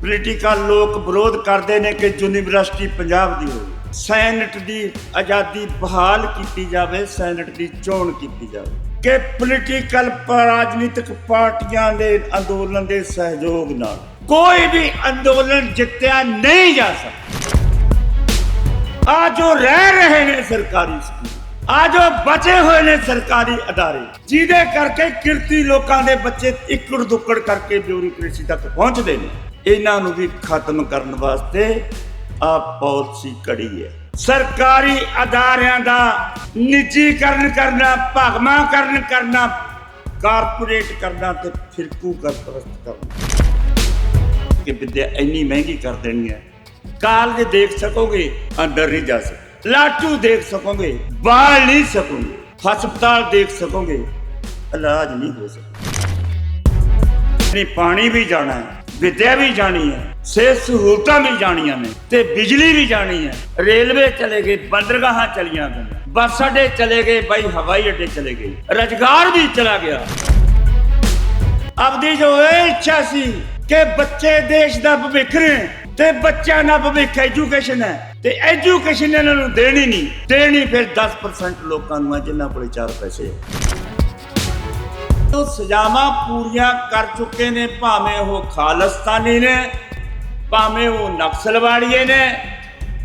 Political ਲੋਕ ਵਿਰੋਧ ਕਰਦੇ ਨੇ ਕਿ ਯੂਨੀਵਰਸਿਟੀ ਪੰਜਾਬ ਦੀ ਹੋਵੇ। ਸੈਨੇਟ ਦੀ ਆਜ਼ਾਦੀ ਬਹਾਲ ਕੀਤੀ ਜਾਵੇ, ਸੈਨੇਟ ਦੀ ਚੋਣ ਕੀਤੀ ਜਾਵੇ। ਕਿ ਪੋਲੀਟੀਕਲ ਰਾਜਨੀਤਿਕ ਪਾਰਟੀਆਂ ਦੇ ਅੰਦੋਲਨ ਦੇ ਸਹਿਯੋਗ ਨਾਲ ਕੋਈ ਵੀ ਅੰਦੋਲਨ ਜਿੱਤਿਆ ਨਹੀਂ ਜਾ ਸਕਦਾ। ਆ ਜੋ ਰਹਿ ਰਹੇ ਨੇ ਸਰਕਾਰੀ ਸਕੂਲ, ਆ ਜੋ ਬਚੇ ਹੋਏ ਨੇ ਸਰਕਾਰੀ ਅਦਾਰੇ, ਜਿਹਦੇ ਕਰਕੇ ਕਿਰਤੀ ਲੋਕਾਂ ਦੇ ਬੱਚੇ ਇੱਕੜ ਦੁੱਕੜ ਕਰਕੇ ਬਿਊਰੋਕ੍ਰੇਸੀ ਤੱਕ ਪਹੁੰਚਦੇ ਨੇ। ਇਹਨਾਂ ਨੂੰ ਵੀ ਖਤਮ ਕਰਨ ਵਾਸਤੇ ਆ ਪਾਲਿਸੀ ਕੜੀ ਹੈ। ਸਰਕਾਰੀ ਅਦਾਰਿਆਂ ਦਾ ਨਿੱਜੀਕਰਨ ਕਰਨਾ ਭਗਵਾਂਕਰਨ ਕਰਨਾ ਕਾਰਪੋਰੇਟ ਕਰਨਾ ਤੇ ਫਿਰਕੂ ਕਰਪਰਸਤ ਕਰਨਾ। ਕਿ ਵਿਦਿਆ ਇੰਨੀ ਮਹਿੰਗੀ ਕਰ ਦੇਣੀ ਹੈ। ਕਾਲਜ ਦੇਖ ਸਕੋਗੇ, ਅੰਦਰ ਨਹੀਂ ਜਾ ਸਕੋ ਲਾਟੂ ਦੇਖ ਸਕੋਗੇ, ਬਾਹਰ ਨਹੀਂ ਸਕੋਗੇ। ਹਸਪਤਾਲ ਦੇਖ ਸਕੋਗੇ, ਇਲਾਜ ਨਹੀਂ ਹੋ ਸਕਦਾ। ਪਾਣੀ ਵੀ ਜਾਣਾ ਹੈ। ਵਿਦਿਆ ਵੀ ਜਾਣੀ ਹੈ, ਸਿਹਤ ਸਹੂਲਤਾਂ ਵੀ ਜਾਣੀਆਂ ਨੇ ਤੇ ਬਿਜਲੀ ਵੀ ਜਾਣੀ ਹੈ। ਰੇਲਵੇ ਚਲੇ ਗਏ, ਬੰਦਰਗਾਹਾਂ ਚਲੀਆਂ ਗਈਆਂ। ਬੱਸ ਅੱਡੇ ਚਲੇ ਗਏ, ਬਾਈ ਹਵਾਈ ਅੱਡੇ ਚਲੇ ਗਏ। ਰਜਗਾਰ ਵੀ ਚਲਾ ਗਿਆ। ਆਪਦੀ ਜੋ ਇਹ ਇੱਛਾ ਸੀ ਕਿ ਬੱਚੇ ਦੇਸ਼ ਦਾ ਭਵਿੱਖ ਨੇ ਤੇ ਬੱਚਿਆਂ ਦਾ ਭਵਿੱਖ ਐਜੂਕੇਸ਼ਨ ਹੈ ਤੇ ਐਜੂਕੇਸ਼ਨ ਇਹਨਾਂ ਨੂੰ ਦੇਣੀ ਨਹੀਂ, ਦੇਣੀ ਫਿਰ 10% ਲੋਕਾਂ ਨੂੰ ਹੈ, ਜਿਨ੍ਹਾਂ ਕੋਲ ਚਾਰ ਪੈਸੇ ਹੈ ਸਜ਼ਾਵਾਂ ਪੂਰੀਆਂ ਕਰ ਚੁੱਕੇ ਨੇ, ਭਾਵੇਂ ਉਹ ਖਾਲਸਤਾਨੀ ਨੇ, ਭਾਵੇਂ ਉਹ ਨਕਸਲਵਾੜੀਏ ਨੇ,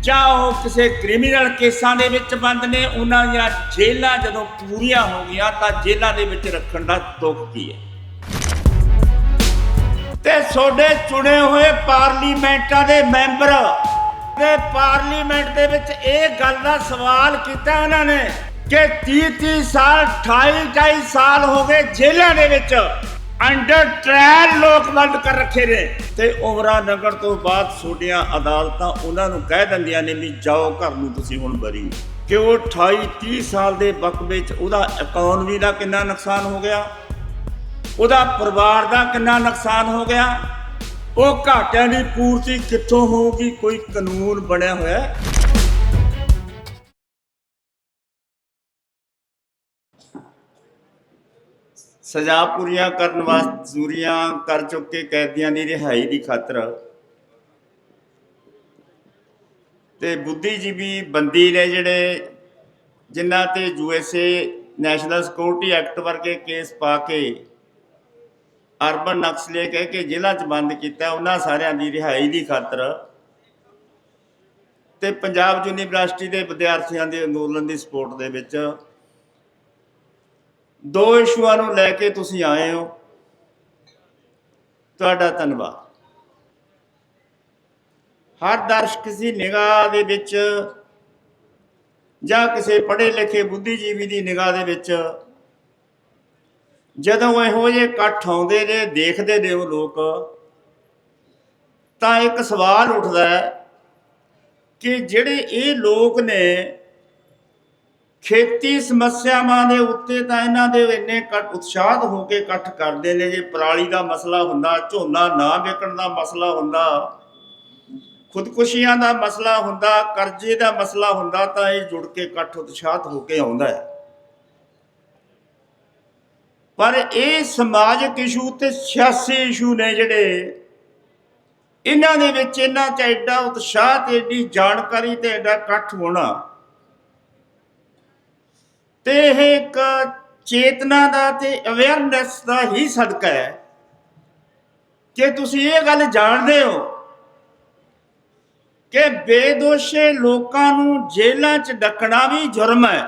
ਜਾਂ ਉਹ ਕਿਸੇ ਕ੍ਰਿਮੀਨਲ ਕੇਸਾਂ ਦੇ ਵਿੱਚ ਬੰਦ ਨੇ, ਉਹਨਾਂ ਦੀਆਂ ਜੇਲ੍ਹਾਂ ਜਦੋਂ ਪੂਰੀਆਂ ਹੋ ਗਈਆਂ ਤਾਂ ਜੇਲ੍ਹਾਂ ਦੇ ਵਿੱਚ ਰੱਖਣ ਦਾ ਦੁੱਖ ਕੀ ਹੈ? ਤੇ ਤੁਹਾਡੇ ਚੁਣੇ ਹੋਏ ਪਾਰਲੀਮੈਂਟਾਂ ਦੇ ਮੈਂਬਰ ਤੇ ਪਾਰਲੀਮੈਂਟ ਦੇ ਵਿੱਚ ਇਹ ਗੱਲ ਦਾ ਸਵਾਲ ਕੀਤਾ ਉਹਨਾਂ ਨੇ ਕਿ 30 30 ਸਾਲ 28 28 ਸਾਲ ਹੋ ਗਏ ਜੇਲ੍ਹਾਂ ਦੇ ਵਿੱਚ। ਅੰਡਰ ਟ੍ਰਾਇਲ ਲੋਕ ਬੰਦ ਕਰ ਰੱਖੇ ਨੇ। ਤੇ ਉਮਰਾਂ ਲੰਘਣ ਤੋਂ ਬਾਅਦ ਛੋਟੀਆਂ ਅਦਾਲਤਾਂ ਉਹਨਾਂ ਨੂੰ ਕਹਿ ਦਿੰਦੀਆਂ ਨੇ ਵੀ ਜਾਓ ਘਰ ਨੂੰ ਤੁਸੀਂ ਹੁਣ ਬਰੀ। ਕਿ ਉਹ 28 30 ਸਾਲ ਦੇ ਵਕਤ ਵਿੱਚ ਉਹਦਾ ਇਕਨੋਮੀ ਦਾ ਕਿੰਨਾ ਨੁਕਸਾਨ ਹੋ ਗਿਆ? ਉਹਦਾ ਪਰਿਵਾਰ ਦਾ ਕਿੰਨਾ ਨੁਕਸਾਨ ਹੋ ਗਿਆ? ਉਹ ਘਾਟਿਆਂ ਦੀ ਪੂਰਤੀ ਕਿੱਥੋਂ ਹੋਊਗੀ? ਕੋਈ ਕਾਨੂੰਨ ਬਣਿਆ ਹੋਇਆ ਸਜ਼ਾ ਪੂਰੀਆਂ ਕਰਨ ਵਾਸਤੇ ਜ਼ੂਰੀਆਂ ਕਰ ਚੁੱਕੇ ਕੈਦੀਆਂ ਦੀ ਰਿਹਾਈ ਦੀ ਖਾਤਰ। ਤੇ ਬੁੱਧੀਜੀਵੀ ਬੰਦੀ ਨੇ ਜਿਹੜੇ ਜਿਨ੍ਹਾਂ ਤੇ ਯੂਐਸਏ ਨੈਸ਼ਨਲ ਸਿਕਿਉਰਿਟੀ ਐਕਟ ਵਰਗੇ ਕੇਸ ਪਾ ਕੇ ਅਰਬਨ ਨਕਸਲੇ ਕਹਿ ਕੇ ਜੇਲ੍ਹਾਂ 'ਚ ਬੰਦ ਕੀਤਾ, ਉਹਨਾਂ ਸਾਰਿਆਂ ਦੀ ਰਿਹਾਈ ਦੀ ਖਾਤਰ। ਤੇ ਪੰਜਾਬ ਯੂਨੀਵਰਸਿਟੀ ਦੇ ਵਿਦਿਆਰਥੀਆਂ ਦੇ ਅੰਦੋਲਨ ਦੀ ਸਪੋਰਟ ਦੇ ਵਿੱਚ ਦੋ ਇਸ਼ੂਆਂ ਨੂੰ ਲੈ ਕੇ ਤੁਸੀਂ ਆਏ ਹੋ। ਤੁਹਾਡਾ ਧੰਨਵਾਦ। ਹਰ ਦਰਸ਼ਕ ਦੀ ਨਿਗਾਹ ਦੇ ਵਿੱਚ ਜਾਂ ਕਿਸੇ ਪੜ੍ਹੇ ਲਿਖੇ ਬੁੱਧੀਜੀਵੀ ਦੀ ਨਿਗਾਹ ਦੇ ਵਿੱਚ ਜਦੋਂ ਇਹੋ ਜਿਹੇ ਇਕੱਠ ਆਉਂਦੇ ਨੇ, ਦੇਖਦੇ ਨੇ ਉਹ ਲੋਕ, ਤਾਂ ਇੱਕ ਸਵਾਲ ਉੱਠਦਾ ਹੈ ਕਿ ਜਿਹੜੇ ਇਹ ਲੋਕ ਨੇ ਖੇਤੀ ਸਮੱਸਿਆਵਾਂ ਦੇ ਉੱਤੇ ਤਾਂ ਇਹਨਾਂ ਦੇ ਇੰਨੇ ਉਤਸ਼ਾਹਤ ਹੋ ਕੇ ਇਕੱਠ ਕਰਦੇ ਨੇ ਜੇ ਪਰਾਲੀ ਦਾ ਮਸਲਾ ਹੁੰਦਾ, ਝੋਨਾ ਨਾ ਵਿਕਣ ਦਾ ਮਸਲਾ ਹੁੰਦਾ, ਖੁਦਕੁਸ਼ੀਆਂ ਦਾ ਮਸਲਾ ਹੁੰਦਾ, ਕਰਜ਼ੇ ਦਾ ਮਸਲਾ ਹੁੰਦਾ, ਤਾਂ ਇਹ ਜੁੜ ਕੇ ਇਕੱਠ ਉਤਸ਼ਾਹਤ ਹੋ ਕੇ ਆਉਂਦਾ ਹੈ। ਪਰ ਇਹ ਸਮਾਜਿਕ ਇਸ਼ੂ ਤੇ ਸਿਆਸੀ ਇਸ਼ੂ ਨੇ ਜਿਹੜੇ, ਇਹਨਾਂ ਦੇ ਵਿੱਚ ਇਹਨਾਂ ਚ ਐਡਾ ਉਤਸ਼ਾਹ ਤੇ ਐਡੀ ਜਾਣਕਾਰੀ ਤੇ ਐਡਾ ਇਕੱਠ ਹੋਣਾ ਤੇ ਇਹ ਇੱਕ ਚੇਤਨਾ ਦਾ ਤੇ ਅਵੇਅਰਨੈਸ ਦਾ ਹੀ ਸਦਕਾ ਹੈ। ਕਿ ਤੁਸੀਂ ਇਹ ਗੱਲ ਜਾਣਦੇ ਹੋ ਕਿ ਬੇਦੋਸ਼ੇ ਲੋਕਾਂ ਨੂੰ ਜੇਲ੍ਹਾਂ 'ਚ ਡੱਕਣਾ ਵੀ ਜੁਰਮ ਹੈ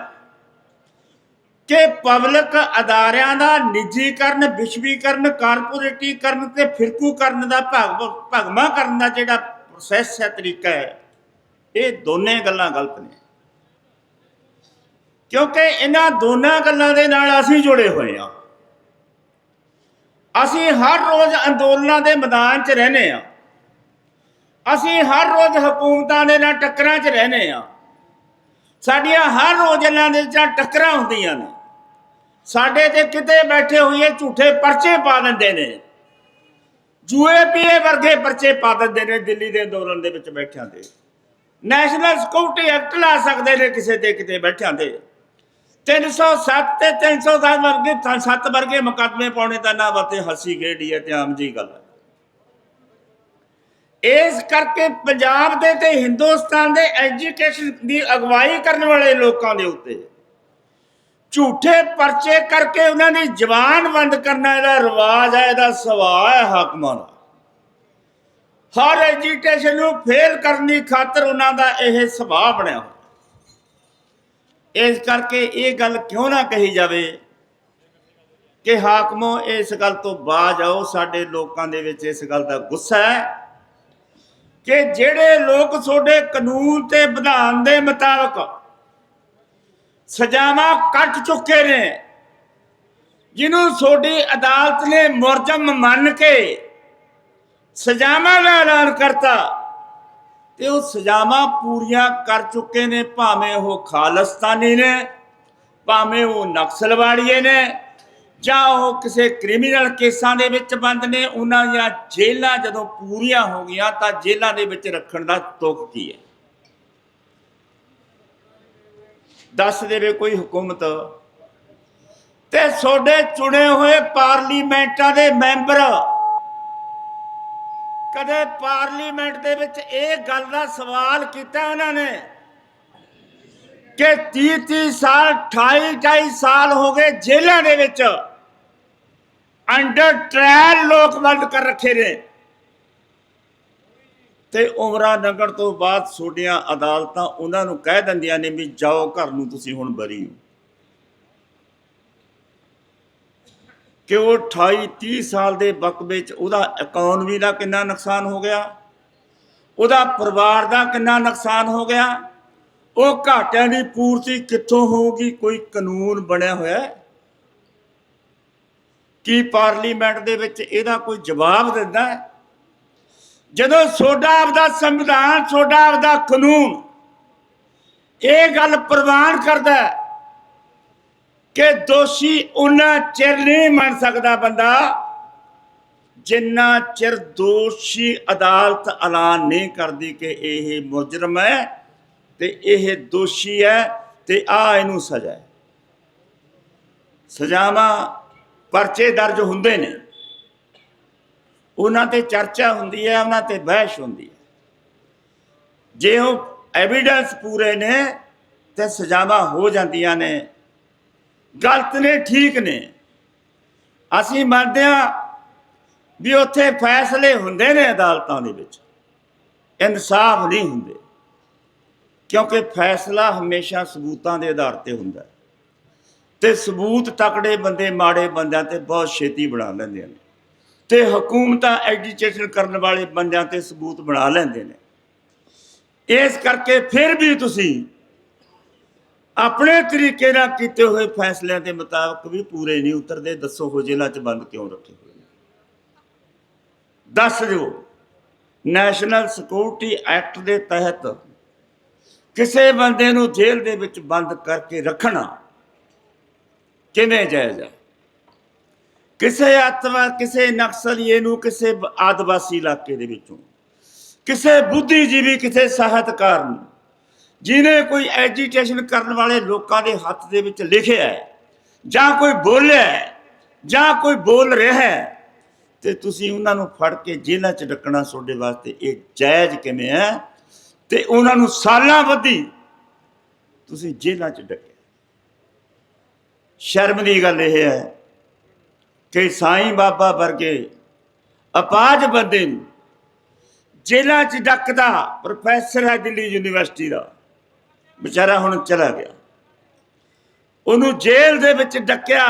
ਕਿ ਪਬਲਿਕ ਅਦਾਰਿਆਂ ਦਾ ਨਿੱਜੀਕਰਨ ਵਿਸ਼ਵੀਕਰਨ ਕਾਰਪੋਰੇਟੀਕਰਨ ਤੇ ਫਿਰਕੂ ਕਰਨ ਦਾ ਭਾਗ, ਭਗਮਾ ਕਰਨ ਦਾ ਜਿਹੜਾ ਪ੍ਰੋਸੈਸ ਹੈ, ਤਰੀਕਾ ਹੈ, ਇਹ ਦੋਨੇ ਗੱਲਾਂ ਗਲਤ ਨੇ। ਕਿਉਂਕਿ ਇਹਨਾਂ ਦੋਨਾਂ ਗੱਲਾਂ ਦੇ ਨਾਲ ਅਸੀਂ ਜੁੜੇ ਹੋਏ ਹਾਂ। ਅਸੀਂ ਹਰ ਰੋਜ਼ ਅੰਦੋਲਨਾਂ ਦੇ ਮੈਦਾਨ 'ਚ ਰਹਨੇ ਆ ਅਸੀਂ ਹਰ ਰੋਜ਼ ਹਕੂਮਤਾਂ ਦੇ ਨਾਲ ਟੱਕਰਾਂ 'ਚ ਰਹਨੇ ਆ ਸਾਡੀਆਂ ਹਰ ਰੋਜ਼ ਇਹਨਾਂ ਦੇ ਜਾਂ ਟੱਕਰਾਂ ਹੁੰਦੀਆਂ ਨੇ। ਸਾਡੇ ਤੇ ਕਿਤੇ ਬੈਠੇ ਹੋਈਏ ਝੂਠੇ ਪਰਚੇ ਪਾ ਦਿੰਦੇ ਨੇ। ਜੂਏ ਪੀਏ ਵਰਗੇ ਪਰਚੇ ਪਾ ਦਿੰਦੇ ਨੇ ਦਿੱਲੀ ਦੇ ਅੰਦੋਲਨ ਦੇ ਵਿੱਚ ਬੈਠਿਆਂ ਦੇ। ਨੈਸ਼ਨਲ ਸਿਕਿਉਰਿਟੀ ਐਕਟ ਲਾ ਸਕਦੇ ਨੇ ਕਿਸੇ ਤੇ ਕਿਤੇ ਬੈਠਿਆਂ ਦੇ। 307 ਤੇ 310 ਵਰਗੇ ਸੱਤ ਵਰਗੇ ਮੁਕੱਦਮੇ ਪਾਉਣੇ ਤਾਂ ਨਾ ਵਾਤੇ ਹੱਸੀ ਖੇਡੀ ਹੈ ਤੇ ਆਮ ਜੀ ਗੱਲ ਹੈ। ਇਸ ਕਰਕੇ ਪੰਜਾਬ ਦੇ ਤੇ ਹਿੰਦੁਸਤਾਨ ਦੇ ਐਜੂਕੇਸ਼ਨ ਦੀ ਅਗਵਾਈ ਕਰਨ ਵਾਲੇ ਲੋਕਾਂ ਦੇ ਉੱਤੇ ਝੂਠੇ ਪਰਚੇ ਕਰਕੇ ਉਹਨਾਂ ਦੀ ਜ਼ਬਾਨ ਬੰਦ ਕਰਨਾ ਇਹਦਾ ਰਿਵਾਜ ਹੈ, ਇਹਦਾ ਸੁਭਾਅ ਹੈ ਹਾਕਮਾਂ ਦਾ। ਹਰ ਐਜੂਕੇਸ਼ਨ ਨੂੰ ਫੇਲ ਕਰਨ ਦੀ ਖਾਤਰ ਉਹਨਾਂ ਦਾ ਇਹ ਸੁਭਾਅ ਬਣਿਆ ਹੋਇਆ। ਇਸ ਕਰਕੇ ਇਹ ਗੱਲ ਕਿਉਂ ਨਾ ਕਹੀ ਜਾਵੇ ਕਿ ਹਾਕਮੋ ਇਸ ਗੱਲ ਤੋਂ ਬਾਜ ਆਓ, ਸਾਡੇ ਲੋਕਾਂ ਦੇ ਵਿੱਚ ਇਸ ਗੱਲ ਦਾ ਗੁੱਸਾ ਹੈ ਕਿ ਜਿਹੜੇ ਲੋਕ ਤੁਹਾਡੇ ਕਾਨੂੰਨ ਤੇ ਵਿਧਾਨ ਦੇ ਮੁਤਾਬਕ ਸਜ਼ਾਵਾਂ ਕੱਟ ਚੁੱਕੇ ਨੇ, ਜਿਹਨੂੰ ਤੁਹਾਡੀ ਅਦਾਲਤ ਨੇ ਮੁਰਜਮ ਮੰਨ ਕੇ ਸਜ਼ਾਵਾਂ ਦਾ ਐਲਾਨ ਕਰਤਾ ਤੇ ਉਹ ਸਜ਼ਾਵਾਂ ਪੂਰੀਆਂ ਕਰ ਚੁੱਕੇ ਨੇ, ਭਾਵੇਂ ਉਹ ਖਾਲਸਤਾਨੀ ਨੇ, ਭਾਵੇਂ ਉਹ ਨਕਸਲਵਾੜੀਏ ਨੇ, ਜਾਂ ਉਹ ਕਿਸੇ ਕ੍ਰਿਮੀਨਲ ਕੇਸਾਂ ਦੇ ਵਿੱਚ ਬੰਦ ਨੇ, ਉਹਨਾਂ ਦੀਆਂ ਜੇਲ੍ਹਾਂ ਜਦੋਂ ਪੂਰੀਆਂ ਹੋ ਗਈਆਂ ਤਾਂ ਜੇਲ੍ਹਾਂ ਦੇ ਵਿੱਚ ਰੱਖਣ ਦਾ ਤੁਕ ਕੀ ਹੈ? ਦੱਸ ਦੇਵੇ ਕੋਈ ਹਕੂਮਤ। ਤੇ ਤੁਹਾਡੇ ਚੁਣੇ ਹੋਏ ਪਾਰਲੀਮੈਂਟਾਂ ਦੇ ਮੈਂਬਰ ਕਦੇ ਪਾਰਲੀਮੈਂਟ ਦੇ ਵਿੱਚ ਇਹ ਗੱਲ ਦਾ ਸਵਾਲ ਕੀਤਾ ਉਹਨਾਂ ਨੇ ਕਿ 30 30 ਸਾਲ 28 28 ਸਾਲ ਹੋ ਗਏ ਜੇਲ੍ਹਾਂ ਦੇ ਵਿੱਚ। ਅੰਡਰ ਟ੍ਰਾਇਲ ਲੋਕ ਬੰਦ ਕਰ ਰੱਖੇ ਨੇ। ਤੇ ਉਮਰਾਂ ਲੰਘਣ ਤੋਂ ਬਾਅਦ ਛੋਟੀਆਂ ਅਦਾਲਤਾਂ ਉਹਨਾਂ ਨੂੰ ਕਹਿ ਦਿੰਦੀਆਂ ਨੇ ਵੀ ਜਾਓ ਘਰ ਨੂੰ ਤੁਸੀਂ ਹੁਣ ਬਰੀ ਹੋ। ਕਿ ਉਹ 28 30 ਸਾਲ ਦੇ ਵਕਤ ਵਿੱਚ ਉਹਦਾ ਇਕਨੋਮੀ ਦਾ ਕਿੰਨਾ ਨੁਕਸਾਨ ਹੋ ਗਿਆ? ਉਹਦਾ ਪਰਿਵਾਰ ਦਾ ਕਿੰਨਾ ਨੁਕਸਾਨ ਹੋ ਗਿਆ? ਉਹ ਘਾਟਿਆਂ ਦੀ ਪੂਰਤੀ ਕਿੱਥੋਂ ਹੋਊਗੀ? ਕੋਈ ਕਾਨੂੰਨ ਬਣਿਆ ਹੋਇਆ ਹੈ? ਕੀ ਪਾਰਲੀਮੈਂਟ ਦੇ ਵਿੱਚ ਇਹਦਾ ਕੋਈ ਜਵਾਬ ਦਿੰਦਾ ਹੈ? ਜਦੋਂ ਸੋਡਾ ਆਪਦਾ ਸੰਵਿਧਾਨ, ਸੋਡਾ ਆਪਦਾ ਕਾਨੂੰਨ, ਇਹ ਗੱਲ ਪ੍ਰਵਾਨ ਕਰਦਾ ਹੈ ਕਿ ਦੋਸ਼ੀ ਉਹਨਾਂ ਚਿਰ ਨਹੀਂ ਮੰਨ ਸਕਦਾ ਬੰਦਾ, ਜਿੰਨਾ ਚਿਰ ਦੋਸ਼ੀ ਅਦਾਲਤ ਐਲਾਨ ਨਹੀਂ ਕਰਦੀ ਕਿ ਇਹ ਮੁਜਰਮ ਹੈ ਤੇ ਇਹ ਦੋਸ਼ੀ ਹੈ ਤੇ ਆ ਇਹਨੂੰ ਸਜ਼ਾ ਹੈ। ਸਜ਼ਾਵਾਂ ਪਰਚੇ ਦਰਜ ਹੁੰਦੇ ਨੇ। ਉਹਨਾਂ ਤੇ ਚਰਚਾ ਹੁੰਦੀ ਹੈ, ਉਹਨਾਂ ਤੇ ਬਹਿਸ ਹੁੰਦੀ ਹੈ। ਜੇ ਉਹ ਐਵੀਡੈਂਸ ਪੂਰੇ ਨੇ ਤੇ ਸਜ਼ਾਵਾਂ ਹੋ ਜਾਂਦੀਆਂ ਨੇ। ਗਲਤ ਨੇ, ਠੀਕ ਨੇ। ਅਸੀਂ ਮੰਨਦੇ ਹਾਂ ਵੀ ਉੱਥੇ ਫੈਸਲੇ ਹੁੰਦੇ ਨੇ ਅਦਾਲਤਾਂ ਦੇ ਵਿੱਚ। ਇਨਸਾਫ ਨਹੀਂ ਹੁੰਦੇ। ਕਿਉਂਕਿ ਫੈਸਲਾ ਹਮੇਸ਼ਾ ਸਬੂਤਾਂ ਦੇ ਆਧਾਰ ਤੇ ਹੁੰਦਾ ਹੈ। ਤੇ ਸਬੂਤ ਤਕੜੇ ਬੰਦੇ, ਮਾੜੇ ਬੰਦਿਆਂ ਤੇ ਬਹੁਤ ਛੇਤੀ ਬਣਾ ਲੈਂਦੇ ਨੇ। ਤੇ ਹਕੂਮਤਾਂ ਐਜੀਟੇਸ਼ਨ ਕਰਨ ਵਾਲੇ ਬੰਦਿਆਂ ਤੇ ਸਬੂਤ ਬਣਾ ਲੈਂਦੇ ਨੇ। ਇਸ ਕਰਕੇ ਫਿਰ ਵੀ ਤੁਸੀਂ ਆਪਣੇ ਤਰੀਕੇ ਨਾਲ ਕੀਤੇ ਹੋਏ ਫੈਸਲਿਆਂ ਦੇ ਮੁਤਾਬਕ ਵੀ ਪੂਰੇ ਨਹੀਂ ਉਤਰਦੇ, ਦੱਸੋ ਹੋ ਜੇਲ੍ਹਾਂ 'ਚ ਬੰਦ ਕਿਉਂ ਰੱਖੇ ਹੋਏ ਨੇ? ਦੱਸ ਦਿਓ ਨੈਸ਼ਨਲ ਸਿਕਿਉਰਿਟੀ ਐਕਟ ਦੇ ਤਹਿਤ ਕਿਸੇ ਬੰਦੇ ਨੂੰ ਜੇਲ੍ਹ ਦੇ ਵਿੱਚ ਬੰਦ ਕਰਕੇ ਰੱਖਣਾ ਕਿਵੇਂ ਜਾਇਜ਼ ਹੈ? ਕਿਸੇ ਆਤਮਾ, ਕਿਸੇ ਨਕਸਲੀਏ ਨੂੰ ਕਿਸੇ ਆਦਿਵਾਸੀ ਇਲਾਕੇ ਦੇ ਵਿੱਚੋਂ, ਕਿਸੇ ਬੁੱਧੀਜੀਵੀ, ਕਿਸੇ ਸਾਹਿਤਕਾਰ ਨੂੰ ਜਿਹਨੇ ਕੋਈ ਐਜੀਟੇਸ਼ਨ ਕਰਨ ਵਾਲੇ ਲੋਕਾਂ ਦੇ ਹੱਥ ਦੇ ਵਿੱਚ ਲਿਖਿਆ ਹੈ ਜਾਂ ਕੋਈ ਬੋਲਿਆ ਹੈ, ਜਾਂ ਕੋਈ ਬੋਲ ਰਿਹਾ ਹੈ ਤੇ ਤੁਸੀਂ ਉਹਨਾਂ ਨੂੰ ਫੜ ਕੇ ਜੇਲ੍ਹਾਂ 'ਚ ਡੱਕਣਾ ਤੁਹਾਡੇ ਵਾਸਤੇ ਇਹ ਜਾਇਜ਼ ਕਿਵੇਂ ਹੈ? ਤੇ ਉਹਨਾਂ ਨੂੰ ਸਾਲਾਂ ਬੱਧੀ ਤੁਸੀਂ ਜੇਲ੍ਹਾਂ 'ਚ ਡੱਕੇ। ਸ਼ਰਮ ਦੀ ਗੱਲ ਇਹ ਹੈ ਕਿ ਸਾਈਂ ਬਾਬਾ ਵਰਗੇ ਅਪਾਜ ਬੰਦੇ ਨੂੰ ਜੇਲ੍ਹਾਂ 'ਚ ਡੱਕਦਾ ਪ੍ਰੋਫੈਸਰ ਹੈ ਦਿੱਲੀ ਯੂਨੀਵਰਸਿਟੀ ਦਾ। ਵਿਚਾਰਾ ਹੁਣ ਚਲਾ ਗਿਆ। ਉਹਨੂੰ ਜੇਲ੍ਹ ਦੇ ਵਿੱਚ ਡੱਕਿਆ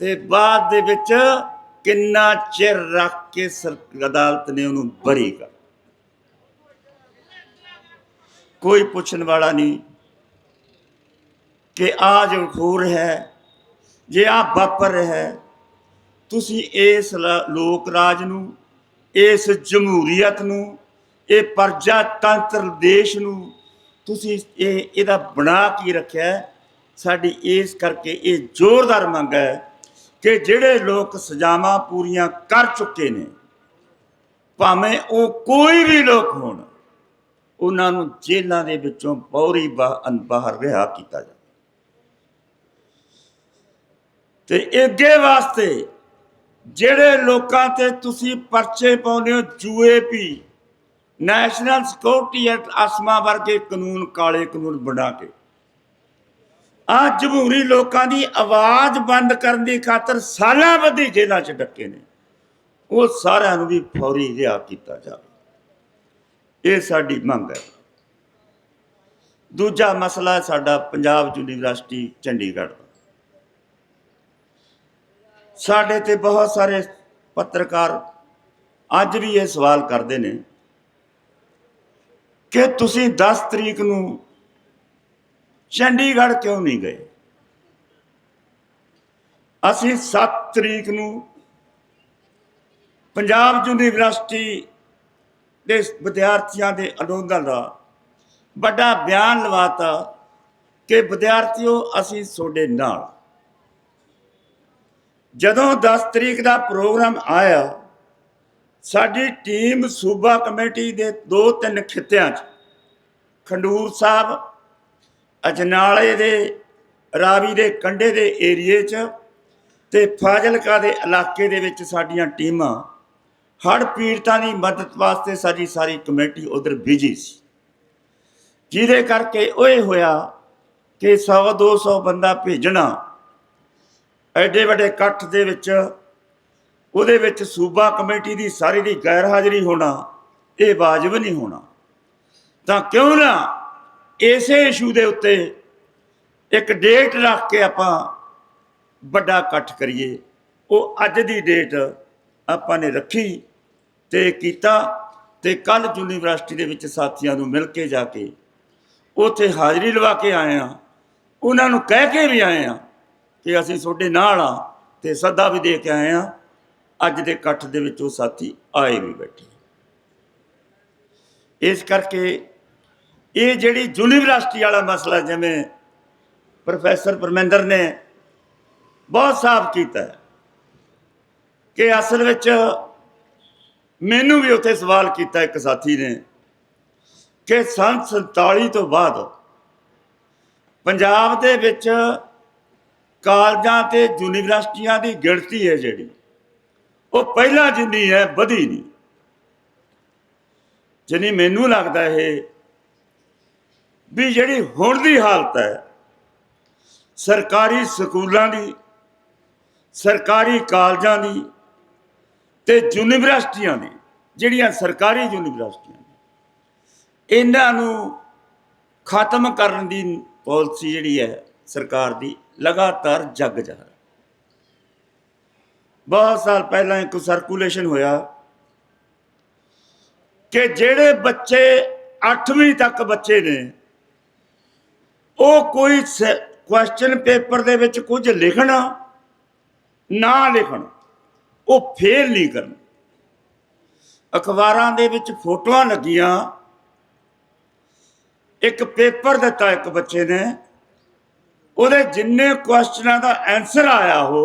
ਤੇ ਬਾਅਦ ਦੇ ਵਿੱਚ ਕਿੰਨਾ ਚਿਰ ਰੱਖ ਕੇ ਅਦਾਲਤ ਨੇ ਉਹਨੂੰ ਬਰੀ ਕਰ ਕੋਈ ਪੁੱਛਣ ਵਾਲਾ ਨਹੀਂ ਕਿ ਆ ਜੋ ਹੋ ਹੈ, ਜੇ ਆ ਵਾਪਰ ਰਿਹਾ ਹੈ, ਤੁਸੀਂ ਇਸ ਲੋਕ ਰਾਜ ਨੂੰ, ਇਸ ਜਮਹੂਰੀਅਤ ਨੂੰ, ਇਹ ਪਰਜਾ ਦੇਸ਼ ਨੂੰ ਤੁਸੀਂ ਇਹ ਇਹਦਾ ਬਣਾ ਕੀ ਰੱਖਿਆ ਸਾਡੀ ਇਸ ਕਰਕੇ ਇਹ ਜ਼ੋਰਦਾਰ ਮੰਗ ਹੈ ਕਿ ਜਿਹੜੇ ਲੋਕ ਸਜ਼ਾਵਾਂ ਪੂਰੀਆਂ ਕਰ ਚੁੱਕੇ ਨੇ, ਭਾਵੇਂ ਉਹ ਕੋਈ ਵੀ ਲੋਕ ਹੋਣ, ਉਹਨਾਂ ਨੂੰ ਜੇਲ੍ਹਾਂ ਦੇ ਵਿੱਚੋਂ ਪੌਰੀ ਬਾਹਰ ਰਿਹਾ ਕੀਤਾ ਜਾਵੇ। ਤੇ ਅੱਗੇ ਵਾਸਤੇ ਜਿਹੜੇ ਲੋਕਾਂ ਤੇ ਤੁਸੀਂ ਪਰਚੇ ਪਾਉਂਦੇ ਹੋ ਯੂਏਪੀ ਨੈਸ਼ਨਲ ਸਿਕਿਉਰਿਟੀ ਐਕਟ ਅਸਮਾ ਵਰਗੇ ਕਾਨੂੰਨ, ਕਾਲੇ ਕਾਨੂੰਨ ਬਣਾ ਕੇ। ਆ ਜਮਹੂਰੀ ਲੋਕਾਂ ਦੀ ਆਵਾਜ਼ ਬੰਦ ਕਰਨ ਦੀ ਖਾਤਰ ਸਾਲਾਂ ਬੱਧੀ ਜੇਲ੍ਹਾਂ 'ਚ ਡੱਕੇ ਨੇ। ਉਹ ਸਾਰਿਆਂ ਨੂੰ ਵੀ ਫੌਰੀ ਰਿਹਾ ਕੀਤਾ ਜਾਵੇ। ਇਹ ਸਾਡੀ ਮੰਗ ਹੈ। ਦੂਜਾ ਮਸਲਾ ਸਾਡਾ ਪੰਜਾਬ ਯੂਨੀਵਰਸਿਟੀ, ਚੰਡੀਗੜ੍ਹ ਦਾ। ਸਾਡੇ ਤੇ ਬਹੁਤ ਸਾਰੇ ਪੱਤਰਕਾਰ ਅੱਜ ਵੀ ਇਹ ਸਵਾਲ ਕਰਦੇ ਨੇ। ਕਿ ਤੁਸੀਂ 10 ਤਰੀਕ ਨੂੰ ਚੰਡੀਗੜ੍ਹ ਕਿਉਂ ਨਹੀਂ ਗਏ? ਅਸੀਂ 7 ਤਰੀਕ ਨੂੰ ਪੰਜਾਬ ਯੂਨੀਵਰਸਿਟੀ ਦੇ ਵਿਦਿਆਰਥੀਆਂ ਦੇ ਅੰਦੋਲਨ ਦਾ ਵੱਡਾ ਬਿਆਨ ਲਵਾਤਾ ਕਿ ਵਿਦਿਆਰਥੀਓ, ਅਸੀਂ ਤੁਹਾਡੇ ਨਾਲ। ਜਦੋਂ 10 ਤਰੀਕ ਦਾ ਪ੍ਰੋਗਰਾਮ ਆਇਆ ਸਾਡੀ ਟੀਮ ਸੂਬਾ ਕਮੇਟੀ ਦੇ ਦੋ ਤਿੰਨ ਖਿੱਤਿਆਂ 'ਚ, ਖੰਡੂਰ ਸਾਹਿਬ, ਅਜਨਾਲੇ ਦੇ, ਰਾਵੀ ਦੇ ਕੰਢੇ ਦੇ ਏਰੀਏ 'ਚ ਤੇ ਫਾਜ਼ਿਲਕਾ ਦੇ ਇਲਾਕੇ ਦੇ ਵਿੱਚ ਸਾਡੀਆਂ ਟੀਮਾਂ, ਹੜ੍ਹ ਪੀੜਤਾਂ ਦੀ ਮਦਦ ਵਾਸਤੇ ਸਾਡੀ ਸਾਰੀ ਕਮੇਟੀ ਉਧਰ ਬਿਜ਼ੀ ਸੀ। ਜਿਹਦੇ ਕਰਕੇ ਉਹ ਇਹ ਹੋਇਆ ਕਿ 100 200 ਬੰਦਾ ਭੇਜਣਾ, ਐਡੇ ਵੱਡੇ ਇਕੱਠ ਦੇ ਵਿੱਚ ਉਹਦੇ ਵਿੱਚ ਸੂਬਾ ਕਮੇਟੀ ਦੀ ਸਾਰੀ ਦੀ ਗੈਰ ਹਾਜ਼ਰੀ ਹੋਣਾ, ਇਹ ਵਾਜਬ ਨਹੀਂ ਹੋਣਾ। ਤਾਂ ਕਿਉਂ ਨਾ ਇਸੇ ਇਸ਼ੂ ਦੇ ਉੱਤੇ ਇੱਕ ਡੇਟ ਰੱਖ ਕੇ ਆਪਾਂ ਵੱਡਾ ਇਕੱਠ ਕਰੀਏ। ਉਹ ਅੱਜ ਦੀ ਡੇਟ ਆਪਾਂ ਨੇ ਰੱਖੀ ਤੇ ਕੀਤਾ ਤੇ ਕੱਲ ਯੂਨੀਵਰਸਿਟੀ ਦੇ ਵਿੱਚ ਸਾਥੀਆਂ ਨੂੰ ਮਿਲ ਕੇ ਜਾ ਕੇ ਉੱਥੇ ਹਾਜ਼ਰੀ ਲਵਾ ਕੇ ਆਏ ਆ ਉਹਨਾਂ ਨੂੰ ਕਹਿ ਕੇ ਵੀ ਆਏ ਆ ਕਿ ਅਸੀਂ ਤੁਹਾਡੇ ਨਾਲ ਆ ਤੇ ਸੱਦਾ ਵੀ ਦੇ ਕੇ ਆਏ ਆ ਅੱਜ ਦੇ ਇਕੱਠ ਦੇ ਵਿੱਚ ਉਹ ਸਾਥੀ ਆਏ ਵੀ ਬੈਠੇ। ਇਸ ਕਰਕੇ ਇਹ ਜਿਹੜੀ ਯੂਨੀਵਰਸਿਟੀ ਵਾਲਾ ਮਸਲਾ ਜਿਵੇਂ ਪ੍ਰੋਫੈਸਰ ਪਰਮਿੰਦਰ ਨੇ ਬਹੁਤ ਸਾਫ਼ ਕੀਤਾ ਕਿ ਅਸਲ ਵਿੱਚ ਮੈਨੂੰ ਵੀ ਉੱਥੇ ਸਵਾਲ ਕੀਤਾ ਇੱਕ ਸਾਥੀ ਨੇ ਕਿ ਸੰਨ 47 ਤੋਂ ਬਾਅਦ ਪੰਜਾਬ ਦੇ ਵਿੱਚ ਕਾਲਜਾਂ ਤੇ ਯੂਨੀਵਰਸਿਟੀਆਂ ਦੀ ਗਿਣਤੀ ਹੈ ਜਿਹੜੀ ਉਹ ਪਹਿਲਾਂ ਜਿੰਨੀ ਹੈ, ਵਧੀ ਨਹੀਂ। ਜਿੰਨੀ ਮੈਨੂੰ ਲੱਗਦਾ ਇਹ ਵੀ ਜਿਹੜੀ ਹੁਣ ਦੀ ਹਾਲਤ ਹੈ, ਸਰਕਾਰੀ ਸਕੂਲਾਂ ਦੀ, ਸਰਕਾਰੀ ਕਾਲਜਾਂ ਦੀ ਤੇ ਯੂਨੀਵਰਸਿਟੀਆਂ ਦੀ, ਜਿਹੜੀਆਂ ਸਰਕਾਰੀ ਯੂਨੀਵਰਸਿਟੀਆਂ ਨੇ, ਇਹਨਾਂ ਨੂੰ ਖਤਮ ਕਰਨ ਦੀ ਪਾਲਿਸੀ ਜਿਹੜੀ ਹੈ, ਸਰਕਾਰ ਦੀ ਲਗਾਤਾਰ ਜੱਗ ਜਾ ਰਹੀ ਬਹੁਤ ਸਾਲ ਪਹਿਲਾਂ ਇੱਕ ਸਰਕੂਲੇਸ਼ਨ ਹੋਇਆ ਕਿ ਜਿਹੜੇ ਬੱਚੇ 8ਵੀਂ ਤੱਕ ਬੱਚੇ ਨੇ, ਉਹ ਕੋਈ ਕੁਐਸਚਨ ਪੇਪਰ ਦੇ ਵਿੱਚ ਕੁਝ ਲਿਖਣਾ, ਨਾ ਲਿਖਣ, ਉਹ ਫੇਲ ਨਹੀਂ ਕਰਨ। ਅਖਬਾਰਾਂ ਦੇ ਵਿੱਚ ਫੋਟੋਆਂ ਲੱਗੀਆਂ, ਇੱਕ ਪੇਪਰ ਦਿੱਤਾ ਇੱਕ ਬੱਚੇ ਨੇ, ਉਹਦੇ ਜਿੰਨੇ ਕੁਐਸਚਨਾਂ ਦਾ ਆਨਸਰ ਆਇਆ ਹੋ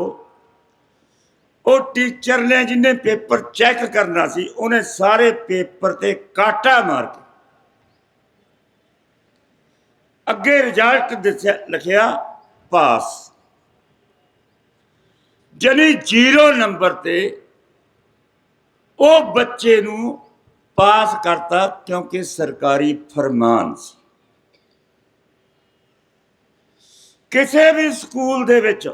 ਉਹ ਟੀਚਰ ਨੇ ਜਿਹਨੇ ਪੇਪਰ ਚੈੱਕ ਕਰਨਾ ਸੀ, ਉਹਨੇ ਸਾਰੇ ਪੇਪਰ ਤੇ ਕਾਟਾ ਮਾਰ ਕੇ ਅੱਗੇ ਰਿਜ਼ਲਟ ਦੱਸਿਆ, ਲਿਖਿਆ ਪਾਸ ਜਨੀ 0 ਨੰਬਰ ਤੇ ਉਹ ਬੱਚੇ ਨੂੰ ਪਾਸ ਕਰਤਾ ਕਿਉਂਕਿ ਸਰਕਾਰੀ ਫਰਮਾਨ ਸੀ। ਕਿਸੇ ਵੀ ਸਕੂਲ ਦੇ ਵਿੱਚ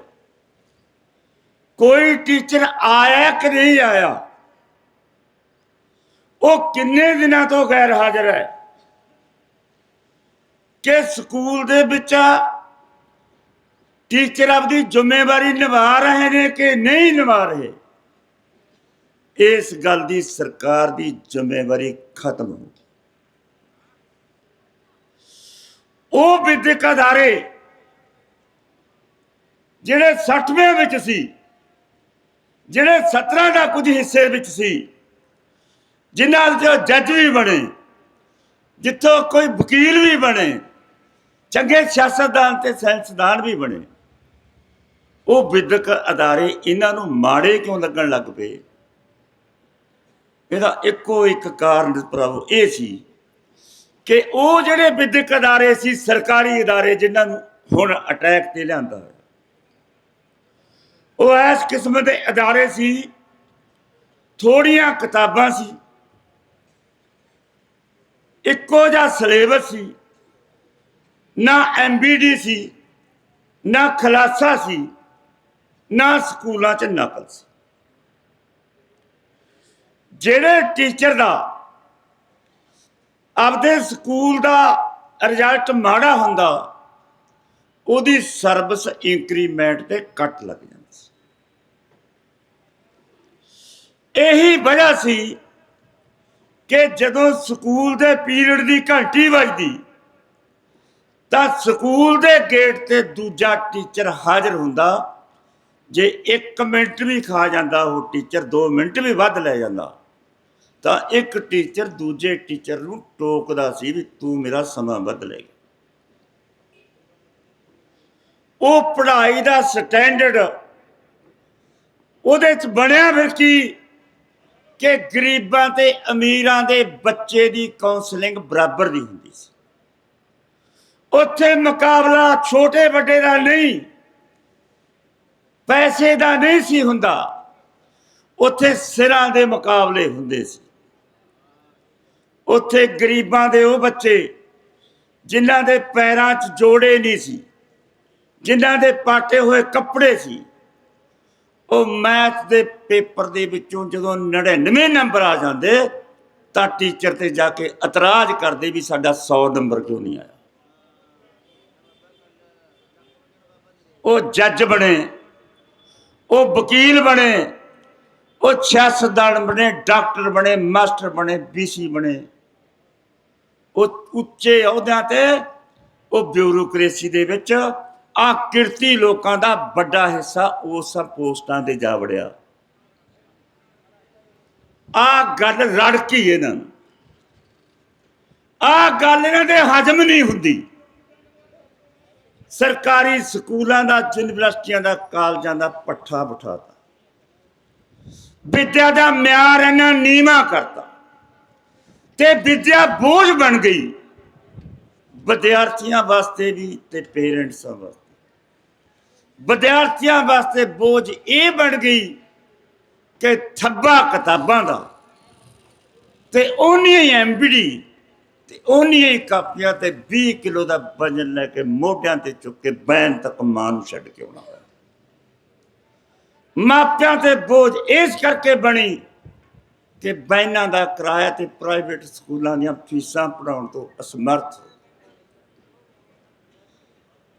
ਕੋਈ ਟੀਚਰ ਆਇਆ ਕਿ ਨਹੀਂ ਆਇਆ? ਉਹ ਕਿੰਨੇ ਦਿਨਾਂ ਤੋਂ ਗੈਰ ਹਾਜ਼ਰ ਹੈ? ਕਿ ਸਕੂਲ ਦੇ ਵਿੱਚ ਟੀਚਰ ਆਪਦੀ ਜ਼ਿੰਮੇਵਾਰੀ ਨਿਭਾ ਰਹੇ ਨੇ ਕਿ ਨਹੀਂ ਨਿਭਾ ਰਹੇ? ਇਸ ਗੱਲ ਦੀ ਸਰਕਾਰ ਦੀ ਜ਼ਿੰਮੇਵਾਰੀ ਖਤਮ ਹੋ ਗਈ। ਉਹ ਵਿਦਿਅਕ ਅਦਾਰੇ ਜਿਹੜੇ 60ਵੇਂ ਵਿੱਚ ਸੀ ਜਿਹੜੇ 17 ਦਾ ਕੁਝ ਹਿੱਸੇ ਵਿੱਚ ਸੀ, ਜਿਨ੍ਹਾਂ ਦੇ ਜੱਜ ਵੀ ਬਣੇ, ਜਿੱਥੋਂ ਕੋਈ ਵਕੀਲ ਵੀ ਬਣੇ, ਚੰਗੇ ਸਿਆਸਤਦਾਨ ਤੇ ਸਾਇੰਸਦਾਨ ਵੀ ਬਣੇ, ਉਹ ਵਿਦਿਅਕ ਅਦਾਰੇ ਇਹਨਾਂ ਨੂੰ ਮਾੜੇ ਕਿਉਂ ਲੱਗਣ ਲੱਗ ਪਏ? ਇਹਦਾ ਇੱਕੋ ਇੱਕ ਕਾਰਨ ਪ੍ਰਭੂ ਇਹ ਸੀ ਕਿ ਉਹ ਜਿਹੜੇ ਵਿਦਿਅਕ ਅਦਾਰੇ ਸੀ, ਸਰਕਾਰੀ ਅਦਾਰੇ, ਜਿਨ੍ਹਾਂ ਨੂੰ ਹੁਣ ਅਟੈਕ ਤੇ ਲਿਆਂਦਾ ਹੈ ਉਹ ਇਸ ਕਿਸਮ ਦੇ ਅਦਾਰੇ ਸੀ, ਥੋੜੀਆਂ ਕਿਤਾਬਾਂ ਸੀ, ਇੱਕੋ ਜਿਹਾ ਸਿਲੇਬਸ ਸੀ, ਨਾ ਐਮਬੀਡੀ ਸੀ, ਨਾ ਖਲਾਸਾ ਸੀ, ਨਾ ਸਕੂਲਾਂ 'ਚ ਨਕਲ ਸੀ। ਜਿਹੜੇ ਟੀਚਰ ਦਾ ਆਪਦੇ ਸਕੂਲ ਦਾ ਰਿਜ਼ਲਟ ਮਾੜਾ ਹੁੰਦਾ, ਉਹਦੀ ਸਰਵਿਸ ਇੰਕਰੀਮੈਂਟ ਤੇ ਕੱਟ ਲੱਗ ਜਾਂਦਾ ਸੀ ਇਹੀ ਵਜ੍ਹਾ ਸੀ ਕਿ ਜਦੋਂ ਸਕੂਲ ਦੇ ਪੀਰੀਅਡ ਦੀ ਘੰਟੀ ਵੱਜਦੀ, ਤਾਂ ਸਕੂਲ ਦੇ ਗੇਟ ਤੇ ਦੂਜਾ ਟੀਚਰ ਹਾਜ਼ਰ ਹੁੰਦਾ। ਜੇ 1 ਮਿੰਟ ਵੀ ਖਾ ਜਾਂਦਾ, ਉਹ ਟੀਚਰ 2 ਮਿੰਟ ਵੀ ਵੱਧ ਲੈ ਜਾਂਦਾ। ਤਾਂ ਇੱਕ ਟੀਚਰ ਦੂਜੇ ਟੀਚਰ ਨੂੰ ਟੋਕਦਾ ਸੀ ਵੀ ਤੂੰ ਮੇਰਾ ਸਮਾਂ ਵੱਧ ਲੈ। ਗਿਆ ਉਹ ਪੜ੍ਹਾਈ ਦਾ ਸਟੈਂਡਰਡ ਉਹਦੇ ਚ ਬਣਿਆ ਫਿਰ ਕੀ? ਕਿ ਗਰੀਬਾਂ ਤੇ ਅਮੀਰਾਂ ਦੇ ਬੱਚੇ ਦੀ ਕਾਉਂਸਲਿੰਗ ਬਰਾਬਰ ਦੀ ਹੁੰਦੀ ਸੀ। ਉੱਥੇ ਮੁਕਾਬਲਾ ਛੋਟੇ ਵੱਡੇ ਦਾ ਨਹੀਂ, ਪੈਸੇ ਦਾ ਨਹੀਂ ਸੀ ਹੁੰਦਾ। ਉੱਥੇ ਸਿਰਾਂ ਦੇ ਮੁਕਾਬਲੇ ਹੁੰਦੇ ਸੀ। ਉੱਥੇ ਗਰੀਬਾਂ ਦੇ ਉਹ ਬੱਚੇ ਜਿਨ੍ਹਾਂ ਦੇ ਪੈਰਾਂ 'ਚ ਜੋੜੇ ਨਹੀਂ ਸੀ, ਜਿਨ੍ਹਾਂ ਦੇ ਪਾਟੇ ਹੋਏ ਕੱਪੜੇ ਸੀ ਉਹ ਮੈਥ ਦੇ ਪੇਪਰ ਦੇ ਵਿੱਚੋਂ ਜਦੋਂ 99 ਨੰਬਰ ਆ ਜਾਂਦੇ, ਤਾਂ ਟੀਚਰ ਤੇ ਜਾ ਕੇ ਇਤਰਾਜ਼ ਕਰਦੇ ਵੀ ਸਾਡਾ 100 ਨੰਬਰ ਕਿਉਂ ਨਹੀਂ ਆਇਆ? ਉਹ ਜੱਜ ਬਣੇ, ਉਹ ਵਕੀਲ ਬਣੇ, ਉਹ ਸਿਆਸਤਦਾਨ ਬਣੇ, ਡਾਕਟਰ ਬਣੇ, ਮਾਸਟਰ ਬਣੇ ਬੀਸੀ ਬਣੇ। ਉਹ ਉੱਚੇ ਅਹੁਦਿਆਂ ਤੇ, ਉਹ ਬਿਊਰੋਕ੍ਰੇਸੀ ਦੇ ਵਿੱਚ ਆ ਕਿਰਤੀ ਲੋਕਾਂ ਦਾ ਵੱਡਾ ਹਿੱਸਾ ਉਸ ਸਭ ਪੋਸਟਾਂ ਤੇ ਜਾ ਵੜਿਆ। ਆ ਗੱਲ ਰੜਕੀ ਇਹਨਾਂ ਨੂੰ। ਆ ਗੱਲ ਇਹਨਾਂ ਦੇ ਹਜਮ ਨਹੀਂ ਹੁੰਦੀ। ਸਰਕਾਰੀ ਸਕੂਲਾਂ ਦਾ, ਯੂਨੀਵਰਸਿਟੀਆਂ ਦਾ, ਕਾਲਜਾਂ ਦਾ ਪੱਠਾ ਬਿਠਾਤਾ। ਵਿਦਿਆ ਦਾ ਮਿਆਰ ਇਹਨਾਂ ਨੀਵਾ ਕਰਤਾ। ਤੇ ਵਿਦਿਆ ਬੋਝ ਬਣ ਗਈ। ਵਿਦਿਆਰਥੀਆਂ ਵਾਸਤੇ ਵੀ ਤੇ ਪੇਰੈਂਟਸਾਂ ਵਾਸਤੇ। ਵਿਦਿਆਰਥੀਆਂ ਵਾਸਤੇ ਬੋਝ ਇਹ ਬਣ ਗਈ ਕਿ ਥੱਬਾ ਕਿਤਾਬਾਂ ਦਾ ਤੇ ਉਹਨੀਆਂ ਹੀ ਐਮਬੀਡੀ ਤੇ ਉਹਨੀਆਂ ਹੀ ਕਾਪੀਆਂ ਤੇ 20 ਕਿਲੋ ਦਾ ਵਜਨ ਲੈ ਕੇ ਮੋਢਿਆਂ ਤੇ ਚੁੱਕ ਕੇ ਬੈਨ ਤੱਕ ਮਾਂ ਨੂੰ ਛੱਡ ਕੇ ਆਉਣਾ ਹੋਇਆ। ਮਾਪਿਆਂ ਤੇ ਬੋਝ ਇਸ ਕਰਕੇ ਬਣੀ ਕਿ ਬੈਨਾਂ ਦਾ ਕਿਰਾਇਆ ਤੇ ਪ੍ਰਾਈਵੇਟ ਸਕੂਲਾਂ ਦੀਆਂ ਫੀਸਾਂ ਪੜਾਉਣ ਤੋਂ ਅਸਮਰਥ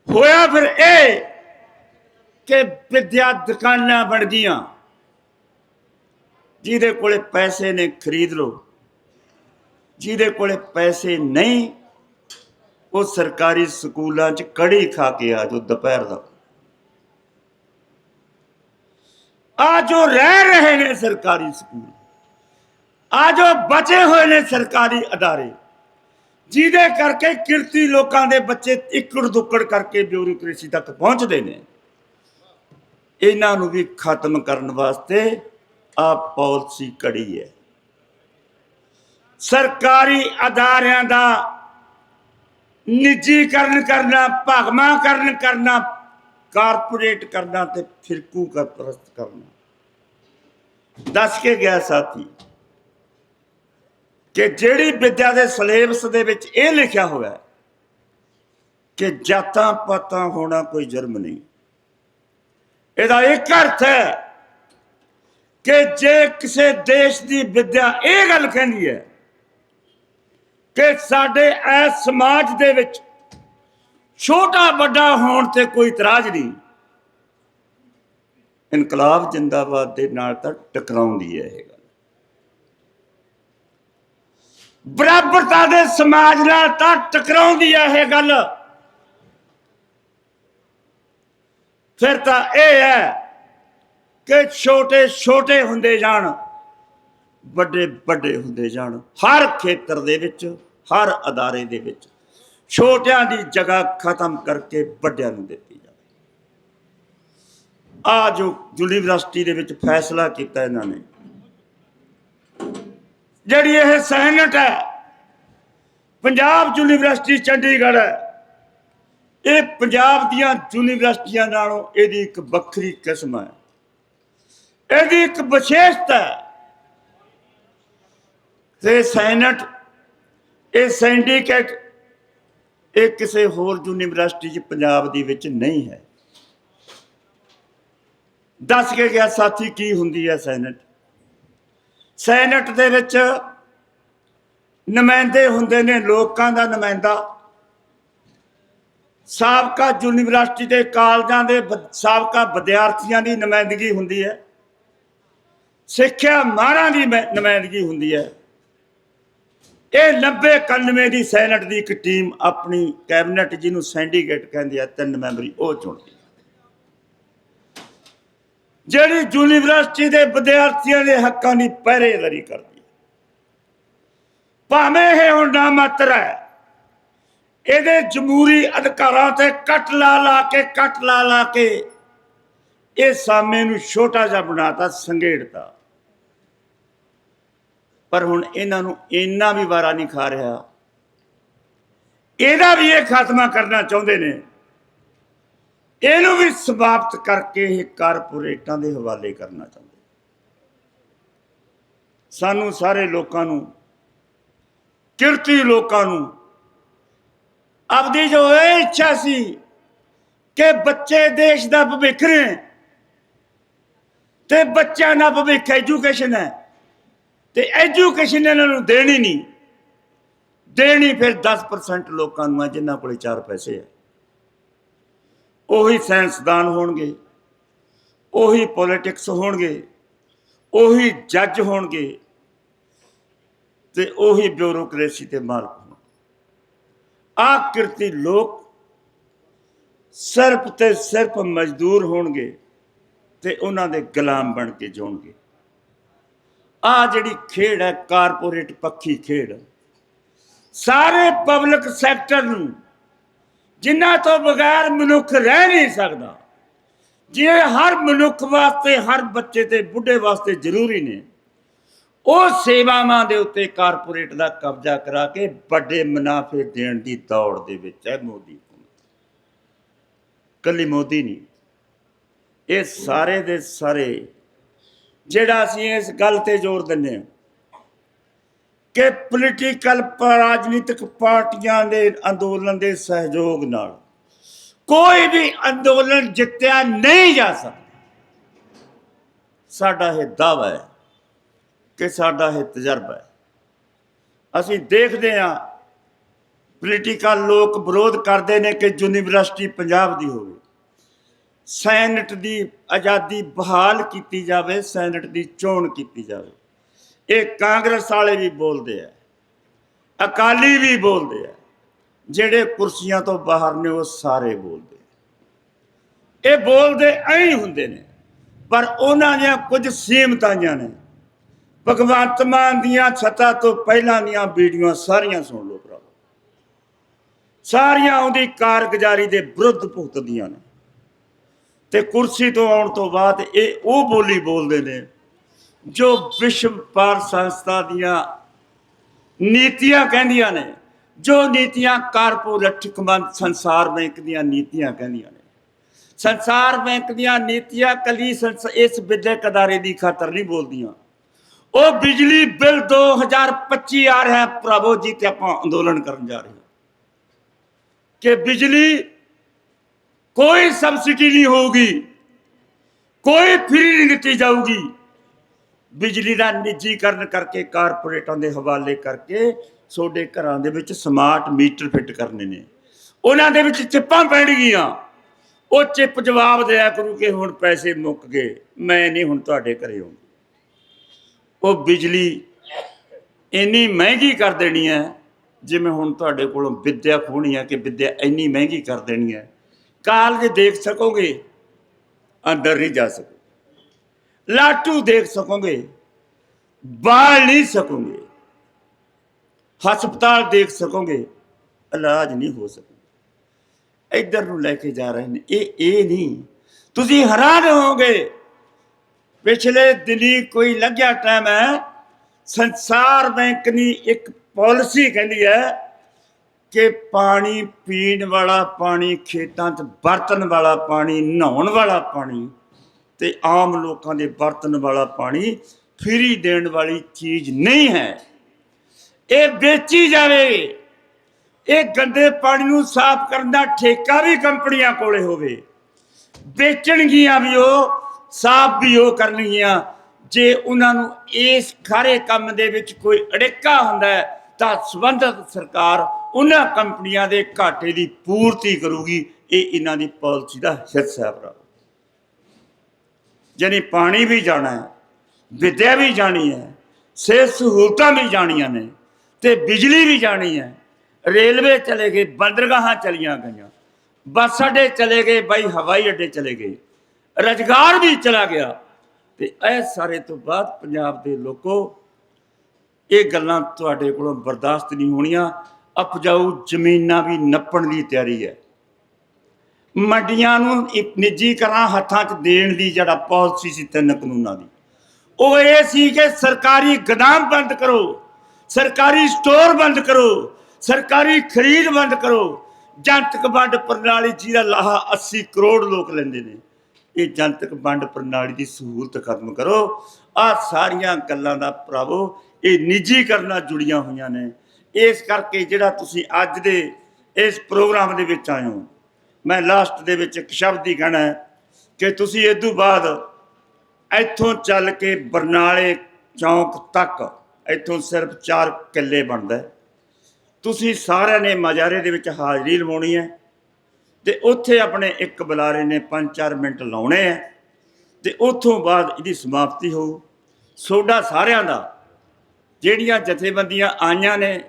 ਹੋਇਆ ਫਿਰ ਇਹ ਕਿ ਵਿਦਿਆ ਦੁਕਾਨਾਂ ਬਣ ਗਈਆਂ ਜਿਹਦੇ ਕੋਲੇ ਪੈਸੇ ਨੇ, ਖਰੀਦ ਲੋ ਜਿਹਦੇ ਕੋਲੇ ਪੈਸੇ ਨਹੀਂ, ਉਹ ਸਰਕਾਰੀ ਸਕੂਲਾਂ 'ਚ ਕੜੀ ਖਾ ਕੇ ਆ ਜੋ ਦੁਪਹਿਰ ਦਾ। ਆ ਜੋ ਰਹਿ ਰਹੇ ਨੇ ਸਰਕਾਰੀ ਸਕੂਲ, ਆ ਜੋ ਬਚੇ ਹੋਏ ਨੇ ਸਰਕਾਰੀ ਅਦਾਰੇ, ਜਿਹਦੇ ਕਰਕੇ ਕਿਰਤੀ ਲੋਕਾਂ ਦੇ ਬੱਚੇ ਇੱਕੜ ਦੁੱਕੜ ਕਰਕੇ ਬਿਊਰੋਕ੍ਰੇਸੀ ਤੱਕ ਪਹੁੰਚਦੇ ਨੇ। ਇਹਨਾਂ ਨੂੰ ਵੀ ਖਤਮ ਕਰਨ ਵਾਸਤੇ ਆ ਪਾਲਿਸੀ ਕੜੀ ਹੈ। ਸਰਕਾਰੀ ਅਦਾਰਿਆਂ ਦਾ ਨਿੱਜੀਕਰਨ ਕਰਨਾ ਭਗਵਾਂਕਰਨ ਕਰਨਾ, ਕਾਰਪੋਰੇਟ ਕਰਨਾ ਤੇ ਫਿਰਕੂ ਕਰ ਪ੍ਰਸਤ ਕਰਨਾ। ਦੱਸ ਕੇ ਗਿਆ ਸਾਥੀ ਕਿ ਜਿਹੜੀ ਵਿਦਿਆ ਦੇ ਸਿਲੇਬਸ ਦੇ ਵਿੱਚ ਇਹ ਲਿਖਿਆ ਹੋਇਆ ਕਿ ਜਾਤਾਂ ਪਾਤਾਂ ਹੋਣਾ ਕੋਈ ਜਰਮ ਨਹੀਂ। ਇਹਦਾ ਇੱਕ ਅਰਥ ਹੈ ਕਿ ਜੇ ਕਿਸੇ ਦੇਸ਼ ਦੀ ਵਿਦਿਆ ਇਹ ਗੱਲ ਕਹਿੰਦੀ ਹੈ ਕਿ ਸਾਡੇ ਇਸ ਸਮਾਜ ਦੇ ਵਿੱਚ ਛੋਟਾ ਵੱਡਾ ਹੋਣ ਤੇ ਕੋਈ ਇਤਰਾਜ਼ ਨਹੀਂ, ਇਨਕਲਾਬ ਜਿੰਦਾਬਾਦ ਦੇ ਨਾਲ ਤਾਂ ਟਕਰਾਉਂਦੀ ਹੈ ਇਹ ਗੱਲ। ਬਰਾਬਰਤਾ ਦੇ ਸਮਾਜ ਨਾਲ ਤਾਂ ਟਕਰਾਉਂਦੀ ਹੈ ਇਹ ਗੱਲ। ਫਿਰ ਤਾਂ ਇਹ ਹੈ ਕਿ ਛੋਟੇ ਛੋਟੇ ਹੁੰਦੇ ਜਾਣ, ਵੱਡੇ ਵੱਡੇ ਹੁੰਦੇ ਜਾਣ। ਹਰ ਖੇਤਰ ਦੇ ਵਿੱਚ, ਹਰ ਅਦਾਰੇ ਦੇ ਵਿੱਚ ਛੋਟਿਆਂ ਦੀ ਜਗ੍ਹਾ ਖਤਮ ਕਰਕੇ ਵੱਡਿਆਂ ਨੂੰ ਦਿੱਤੀ ਜਾਵੇ। ਆ ਜੋ ਯੂਨੀਵਰਸਿਟੀ ਦੇ ਵਿੱਚ ਫੈਸਲਾ ਕੀਤਾ ਇਹਨਾਂ ਨੇ, ਜਿਹੜੀ ਇਹ ਸੈਨੇਟ ਹੈ, ਪੰਜਾਬ ਯੂਨੀਵਰਸਿਟੀ ਚੰਡੀਗੜ੍ਹ ਹੈ। ਇਹ ਪੰਜਾਬ ਦੀਆਂ ਯੂਨੀਵਰਸਿਟੀਆਂ ਨਾਲੋਂ ਇਹਦੀ ਇੱਕ ਵੱਖਰੀ ਕਿਸਮ ਹੈ। ਇਹਦੀ ਇੱਕ ਵਿਸ਼ੇਸ਼ਤਾ ਹੈ ਤੇ ਸੈਨਟ, ਇਹ ਸਿੰਡੀਕੇਟ ਇਹ ਕਿਸੇ ਹੋਰ ਯੂਨੀਵਰਸਿਟੀ ਚ ਪੰਜਾਬ ਦੀ ਵਿੱਚ ਨਹੀਂ ਹੈ। ਦੱਸ ਕੇ ਗਿਆ ਸਾਥੀ ਕੀ ਹੁੰਦੀ ਹੈ ਸੈਨਟ? ਸੈਨਟ ਦੇ ਵਿੱਚ ਨੁਮਾਇੰਦੇ ਹੁੰਦੇ ਨੇ, ਲੋਕਾਂ ਦਾ ਨੁਮਾਇੰਦਾ ਸਾਬਕਾ ਯੂਨੀਵਰਸਿਟੀ ਦੇ ਕਾਲਜਾਂ ਦੇ ਸਾਬਕਾ ਵਿਦਿਆਰਥੀਆਂ ਦੀ ਨੁਮਾਇੰਦਗੀ ਹੁੰਦੀ ਹੈ। ਸਿੱਖਿਆ ਮਾਹਰਾਂ ਦੀ ਨੁਮਾਇੰਦਗੀ ਹੁੰਦੀ ਹੈ। ਇਹ 90 91 ਦੀ ਸੈਨਟ ਦੀ ਇੱਕ ਟੀਮ ਆਪਣੀ ਕੈਬਨਿਟ ਜਿਹਨੂੰ ਸੈਂਡੀਕੇਟ ਕਹਿੰਦੇ ਆ, ਤਿੰਨ ਮੈਂਬਰੀ, ਉਹ ਚੁਣਦੀ ਜਿਹੜੀ ਯੂਨੀਵਰਸਿਟੀ ਦੇ ਵਿਦਿਆਰਥੀਆਂ ਦੇ ਹੱਕਾਂ ਦੀ ਪਹਿਰੇਦਾਰੀ ਕਰਦੀ ਹੈ। ਭਾਵੇਂ ਇਹ ਹੁਣ ਨਾ ਮਾਤਰ ਹੈ ਇਹਦੇ ਜਮਹੂਰੀ ਅਧਿਕਾਰਾਂ ਤੇ ਕੱਟ ਲਾ ਲਾ ਕੇ, ਕੱਟ ਲਾ ਲਾ ਕੇ ਇਹ ਸਾਮੇ ਨੂੰ ਛੋਟਾ ਜਿਹਾ ਬਣਾਤਾ, ਸੰਘੇੜਤਾ। ਪਰ ਹੁਣ ਇਹਨਾਂ ਨੂੰ ਇੰਨਾ ਵੀ ਵਾਰਾ ਨਹੀਂ ਖਾ ਰਿਹਾ। ਇਹਦਾ ਵੀ ਇਹ ਖਾਤਮਾ ਕਰਨਾ ਚਾਹੁੰਦੇ ਨੇ। ਇਹਨੂੰ ਵੀ ਸਮਾਪਤ ਕਰਕੇ ਇਹ ਕਾਰਪੋਰੇਟਾਂ ਦੇ ਹਵਾਲੇ ਕਰਨਾ ਚਾਹੁੰਦੇ ਸਾਨੂੰ ਸਾਰੇ ਲੋਕਾਂ ਨੂੰ, ਕਿਰਤੀ ਲੋਕਾਂ ਨੂੰ ਆਪਦੀ ਜੋ ਇਹ ਇੱਛਾ ਸੀ ਕਿ ਬੱਚੇ ਦੇਸ਼ ਦਾ ਭਵਿੱਖ ਨੇ ਤੇ ਬੱਚਿਆਂ ਦਾ ਭਵਿੱਖ ਐਜੂਕੇਸ਼ਨ ਹੈ ਤੇ ਐਜੂਕੇਸ਼ਨ ਇਹਨਾਂ ਨੂੰ ਦੇਣੀ ਨਹੀਂ, ਦੇਣੀ ਫਿਰ 10% ਲੋਕਾਂ ਨੂੰ ਹੈ ਜਿਨ੍ਹਾਂ ਕੋਲੇ ਚਾਰ ਪੈਸੇ ਹੈ। ਉਹੀ ਸਾਇੰਸਦਾਨ ਹੋਣਗੇ, ਉਹੀ ਪੋਲਿਟਿਕਸ ਹੋਣਗੇ, ਉਹੀ ਜੱਜ ਹੋਣਗੇ ਤੇ ਉਹੀ ਬਿਊਰੋਕ੍ਰੇਸੀ ਤੇ ਮਾਲਕ ਆਕਰਤੀ ਲੋਕ ਸਿਰਫ ਤੇ ਸਿਰਫ ਮਜ਼ਦੂਰ ਹੋਣਗੇ ਤੇ ਉਹਨਾਂ ਦੇ ਗੁਲਾਮ ਬਣ ਕੇ ਜਾਣਗੇ ਆ ਜਿਹੜੀ ਖੇਡ ਹੈ ਕਾਰਪੋਰੇਟ ਪੱਖੀ ਖੇਡ, ਸਾਰੇ ਪਬਲਿਕ ਸੈਕਟਰ ਨੂੰ ਜਿਨ੍ਹਾਂ ਤੋਂ ਬਗੈਰ ਮਨੁੱਖ ਰਹਿ ਨਹੀਂ ਸਕਦਾ ਜਿਹੜੇ ਹਰ ਮਨੁੱਖ ਵਾਸਤੇ, ਹਰ ਬੱਚੇ ਤੇ, ਬੁੱਢੇ ਵਾਸਤੇ ਜ਼ਰੂਰੀ ਨੇ ਉਹ ਸੇਵਾਵਾਂ ਦੇ ਉੱਤੇ ਕਾਰਪੋਰੇਟ ਦਾ ਕਬਜ਼ਾ ਕਰਾ ਕੇ ਵੱਡੇ ਮੁਨਾਫੇ ਦੇਣ ਦੀ ਦੌੜ ਦੇ ਵਿੱਚ ਹੈ ਮੋਦੀ। ਹੁਕੂਮਤ ਕੱਲੀ ਮੋਦੀ ਨਹੀਂ। ਇਹ ਸਾਰੇ ਦੇ ਸਾਰੇ, ਜਿਹੜਾ ਅਸੀਂ ਇਸ ਗੱਲ ਤੇ ਜ਼ੋਰ ਦਿੰਦੇ ਹਾਂ ਕਿ ਪੋਲੀਟੀਕਲ ਰਾਜਨੀਤਿਕ ਪਾਰਟੀਆਂ ਦੇ ਅੰਦੋਲਨ ਦੇ ਸਹਿਯੋਗ ਨਾਲ ਕੋਈ ਵੀ ਅੰਦੋਲਨ ਜਿੱਤਿਆ ਨਹੀਂ ਜਾ ਸਕਦਾ। ਸਾਡਾ ਇਹ ਦਾਅਵਾ ਹੈ। ਕਿ ਸਾਡਾ ਇਹ ਤਜਰਬਾ ਹੈ। ਅਸੀਂ ਦੇਖਦੇ ਹਾਂ ਪੋਲੀਟੀਕਲ ਲੋਕ ਵਿਰੋਧ ਕਰਦੇ ਨੇ ਕਿ ਯੂਨੀਵਰਸਿਟੀ ਪੰਜਾਬ ਦੀ ਹੋਵੇ। ਸੈਨਟ ਦੀ ਆਜ਼ਾਦੀ ਬਹਾਲ ਕੀਤੀ ਜਾਵੇ, ਸੈਨਟ ਦੀ ਚੋਣ ਕੀਤੀ ਜਾਵੇ। ਇਹ ਕਾਂਗਰਸ ਵਾਲੇ ਵੀ ਬੋਲਦੇ ਆ, ਅਕਾਲੀ ਵੀ ਬੋਲਦੇ ਆ, ਜਿਹੜੇ ਕੁਰਸੀਆਂ ਤੋਂ ਬਾਹਰ ਨੇ ਉਹ ਸਾਰੇ ਬੋਲਦੇ ਆ। ਇਹ ਬੋਲਦੇ ਐਂ ਹੁੰਦੇ ਨੇ, ਪਰ ਉਹਨਾਂ ਦੀਆਂ ਕੁਝ ਸੀਮਤਾਂ ਨੇ ਭਗਵੰਤ ਮਾਨ ਦੀਆਂ ਛੱਤਾਂ ਤੋਂ ਪਹਿਲਾਂ ਦੀਆਂ ਵੀਡੀਓ ਸਾਰੀਆਂ ਸੁਣ ਲਓ ਭਰਾਵੋ ਸਾਰੀਆਂ ਉਹਦੀ ਕਾਰਗੁਜ਼ਾਰੀ ਦੇ ਵਿਰੁੱਧ ਭੁਗਤਦੀਆਂ ਨੇ। ਤੇ ਕੁਰਸੀ ਤੋਂ ਆਉਣ ਤੋਂ ਬਾਅਦ ਇਹ ਉਹ ਬੋਲੀ ਬੋਲਦੇ ਨੇ ਜੋ ਵਿਸ਼ਵ ਪਾਰ ਸੰਸਥਾ ਦੀਆਂ ਨੀਤੀਆਂ ਕਹਿੰਦੀਆਂ ਨੇ, ਜੋ ਨੀਤੀਆਂ ਕਾਰਪੋਰੇਟਿਕ ਮੰਨ ਸੰਸਾਰ ਬੈਂਕ ਦੀਆਂ ਨੀਤੀਆਂ ਕਹਿੰਦੀਆਂ ਨੇ। ਸੰਸਾਰ ਬੈਂਕ ਦੀਆਂ ਨੀਤੀਆਂ ਕਲੀ ਸੰਸ- ਇਸ ਵਿਦਿਅਕ ਅਦਾਰੇ ਦੀ ਖਾਤਰ ਨਹੀਂ ਬੋਲਦੀਆਂ। ਉਹ ਬਿਜਲੀ ਬਿੱਲ 2025 ਆ ਰਿਹਾ ਹੈ ਭਰਾਵੋ ਜੀ ਤੇ ਆਪਾਂ ਅੰਦੋਲਨ ਕਰਨ ਜਾ ਰਹੇ ਕਿ ਬਿਜਲੀ ਕੋਈ ਸਬਸਿਡੀ ਨਹੀਂ ਹੋਊਗੀ, ਕੋਈ ਫ੍ਰੀ ਨਹੀਂ ਦਿੱਤੀ ਜਾਊਗੀ। ਬਿਜਲੀ ਦਾ ਨਿੱਜੀਕਰਨ ਕਰਕੇ ਕਾਰਪੋਰੇਟਾਂ ਦੇ ਹਵਾਲੇ ਕਰਕੇ ਤੁਹਾਡੇ ਘਰਾਂ ਦੇ ਵਿੱਚ ਸਮਾਰਟ ਮੀਟਰ ਫਿੱਟ ਕਰਨੇ ਨੇ। ਉਹਨਾਂ ਦੇ ਵਿੱਚ ਚਿੱਪਾਂ ਪੈਣਗੀਆਂ ਉਹ ਚਿੱਪ ਜਵਾਬ ਦਿਆ ਕਰੂ ਕਿ ਹੁਣ ਪੈਸੇ ਮੁੱਕ ਗਏ। ਮੈਂ ਨਹੀਂ ਹੁਣ ਤੁਹਾਡੇ ਘਰੇ ਆਉਂਦਾ। ਉਹ ਬਿਜਲੀ ਇੰਨੀ ਮਹਿੰਗੀ ਕਰ ਦੇਣੀ ਹੈ, ਜਿਵੇਂ ਹੁਣ ਤੁਹਾਡੇ ਕੋਲੋਂ ਵਿੱਦਿਆ ਖੋਣੀ ਹੈ ਕਿ ਵਿੱਦਿਆ ਇੰਨੀ ਮਹਿੰਗੀ ਕਰ ਦੇਣੀ ਹੈ। ਕਾਲਜ ਦੇਖ ਸਕੋਗੇ, ਅੰਦਰ ਨਹੀਂ ਜਾ ਸਕੋਗੇ। ਲਾਟੂ ਦੇਖ ਸਕੋਗੇ, ਬਾਲ ਨਹੀਂ ਸਕੋਗੇ। ਹਸਪਤਾਲ ਦੇਖ ਸਕੋਗੇ, ਇਲਾਜ ਨਹੀਂ ਹੋ ਸਕਦਾ। ਇੱਧਰ ਨੂੰ ਲੈ ਕੇ ਜਾ ਰਹੇ ਨੇ, ਇਹ ਇਹ ਨਹੀਂ। ਤੁਸੀਂ ਹੈਰਾਨ ਹੋਵੋਗੇ ਪਿਛਲੇ ਦਿਨੀ ਕੋਈ ਲੱਗਿਆ ਟਾਈਮ ਹੈ, ਸੰਸਾਰ ਬੈਂਕ ਦੀ ਇੱਕ ਪਾਲਿਸੀ ਕਹਿੰਦੀ ਹੈ ਕਿ ਪਾਣੀ ਪੀਣ ਵਾਲਾ ਪਾਣੀ, ਖੇਤਾਂ 'ਚ ਵਰਤਣ ਵਾਲਾ ਪਾਣੀ, ਨਹਾਉਣ ਵਾਲਾ ਪਾਣੀ ਤੇ ਆਮ ਲੋਕਾਂ ਦੇ ਵਰਤਣ ਵਾਲਾ ਪਾਣੀ ਫਰੀ ਦੇਣ ਵਾਲੀ ਚੀਜ਼ ਨਹੀਂ ਹੈ। ਇਹ ਵੇਚੀ ਜਾਵੇ। ਇਹ ਗੰਦੇ ਪਾਣੀ ਨੂੰ ਸਾਫ਼ ਕਰਨ ਦਾ ਠੇਕਾ ਵੀ ਕੰਪਨੀਆਂ ਕੋਲੇ ਹੋਵੇ। ਵੇਚਣਗੀਆਂ ਵੀ ਉਹ ਸਾਫ਼ ਵੀ ਉਹ ਕਰਨਗੀਆਂ ਜੇ ਉਹਨਾਂ ਨੂੰ ਇਸ ਖਾਰੇ ਕੰਮ ਦੇ ਵਿੱਚ ਕੋਈ ਅੜਿੱਕਾ ਹੁੰਦਾ ਹੈ, ਤਾਂ ਸੰਬੰਧਿਤ ਸਰਕਾਰ ਉਹਨਾਂ ਕੰਪਨੀਆਂ ਦੇ ਘਾਟੇ ਦੀ ਪੂਰਤੀ ਕਰੂਗੀ। ਇਹ ਇਹਨਾਂ ਦੀ ਪਾਲਿਸੀ ਦਾ ਹਿੱਸਾ ਹੈ ਭਰਾ ਜਾਣੀ ਪਾਣੀ ਵੀ ਜਾਣਾ ਹੈ, ਵਿਦਿਆ ਵੀ ਜਾਣੀ ਹੈ, ਸਿਹਤ ਸਹੂਲਤਾਂ ਵੀ ਜਾਣੀਆਂ ਨੇ ਤੇ ਬਿਜਲੀ ਵੀ ਜਾਣੀ ਹੈ। ਰੇਲਵੇ ਚਲੇ ਗਏ, ਬੰਦਰਗਾਹਾਂ ਚਲੀਆਂ ਗਈਆਂ। ਬੱਸ ਅੱਡੇ ਚਲੇ ਗਏ, ਬਾਈ ਹਵਾਈ ਅੱਡੇ ਚਲੇ ਗਏ। ਰੁਜ਼ਗਾਰ ਵੀ ਚਲਾ ਗਿਆ। ਤੇ ਇਹ ਸਾਰੇ ਤੋਂ ਬਾਅਦ ਪੰਜਾਬ ਦੇ ਲੋਕੋ ਇਹ ਗੱਲਾਂ ਤੁਹਾਡੇ ਕੋਲੋਂ ਬਰਦਾਸ਼ਤ ਨਹੀਂ ਹੋਣੀਆਂ। ਉਪਜਾਊ ਜ਼ਮੀਨਾਂ ਵੀ ਨੱਪਣ ਦੀ ਤਿਆਰੀ ਹੈ। ਮੰਡੀਆਂ ਨੂੰ ਇੱਕ ਨਿੱਜੀਕਰਨ ਹੱਥਾਂ 'ਚ ਦੇਣ ਦੀ ਜਿਹੜਾ ਪਾਲਿਸੀ ਸੀ ਤਿੰਨ ਕਾਨੂੰਨਾਂ ਦੀ, ਉਹ ਇਹ ਸੀ ਕਿ ਸਰਕਾਰੀ ਗਦਾਮ ਬੰਦ ਕਰੋ, ਸਰਕਾਰੀ ਸਟੋਰ ਬੰਦ ਕਰੋ, ਸਰਕਾਰੀ ਖਰੀਦ ਬੰਦ ਕਰੋ। ਜਨਤਕ ਵੰਡ ਪ੍ਰਣਾਲੀ ਜਿਹਦਾ ਲਾਹਾ 80 ਕਰੋੜ ਲੋਕ ਲੈਂਦੇ ਨੇ। ਇਹ ਜਨਤਕ ਵੰਡ ਪ੍ਰਣਾਲੀ ਦੀ ਸਹੂਲਤ ਖਤਮ ਕਰੋ। ਆ ਸਾਰੀਆਂ ਗੱਲਾਂ ਦਾ ਭਰਾਵੋ, ਇਹ ਨਿੱਜੀਕਰਨ ਨਾਲ ਜੁੜੀਆਂ ਹੋਈਆਂ ਨੇ। ਇਸ ਕਰਕੇ ਜਿਹੜਾ ਤੁਸੀਂ ਅੱਜ ਦੇ ਇਸ ਪ੍ਰੋਗਰਾਮ ਦੇ ਵਿੱਚ ਆਏ ਹੋ, ਮੈਂ ਲਾਸਟ ਦੇ ਵਿੱਚ ਇੱਕ ਸ਼ਬਦ ਹੀ ਕਹਿਣਾ ਹੈ ਕਿ ਤੁਸੀਂ ਇਸ ਤੋਂ ਬਾਅਦ ਇੱਥੋਂ ਚੱਲ ਕੇ ਬਰਨਾਲੇ ਚੌਂਕ ਤੱਕ, ਇੱਥੋਂ ਸਿਰਫ 4 ਕਿੱਲੇ ਬਣਦਾ ਤੁਸੀਂ ਸਾਰਿਆਂ ਨੇ ਮਜਾਰੇ ਦੇ ਵਿੱਚ ਹਾਜ਼ਰੀ ਲਵਾਉਣੀ ਹੈ। ਤੇ ਉੱਥੇ ਆਪਣੇ ਇੱਕ ਬੁਲਾਰੇ ਨੇ 5-4 ਮਿੰਟ ਲਾਉਣੇ ਆ ਤੇ ਉੱਥੋਂ ਬਾਅਦ ਇਹਦੀ ਸਮਾਪਤੀ ਹੋਊ। ਸੋਡਾ ਸਾਰਿਆਂ ਦਾ ਜਿਹੜੀਆਂ ਜਥੇਬੰਦੀਆਂ ਆਈਆਂ ਨੇ,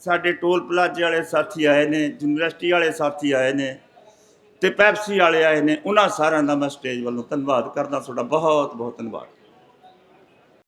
ਸਾਡੇ ਟੋਲ ਪਲਾਜ਼ੇ ਵਾਲੇ ਸਾਥੀ ਆਏ ਨੇ, ਯੂਨੀਵਰਸਿਟੀ ਵਾਲੇ ਸਾਥੀ ਆਏ ਨੇ ਤੇ ਪੈਪਸੀ ਵਾਲੇ ਆਏ ਨੇ, ਉਹਨਾਂ ਸਾਰਿਆਂ ਦਾ ਮੈਂ ਸਟੇਜ ਵੱਲੋਂ ਧੰਨਵਾਦ ਕਰਦਾ। ਤੁਹਾਡਾ ਬਹੁਤ ਬਹੁਤ ਧੰਨਵਾਦ।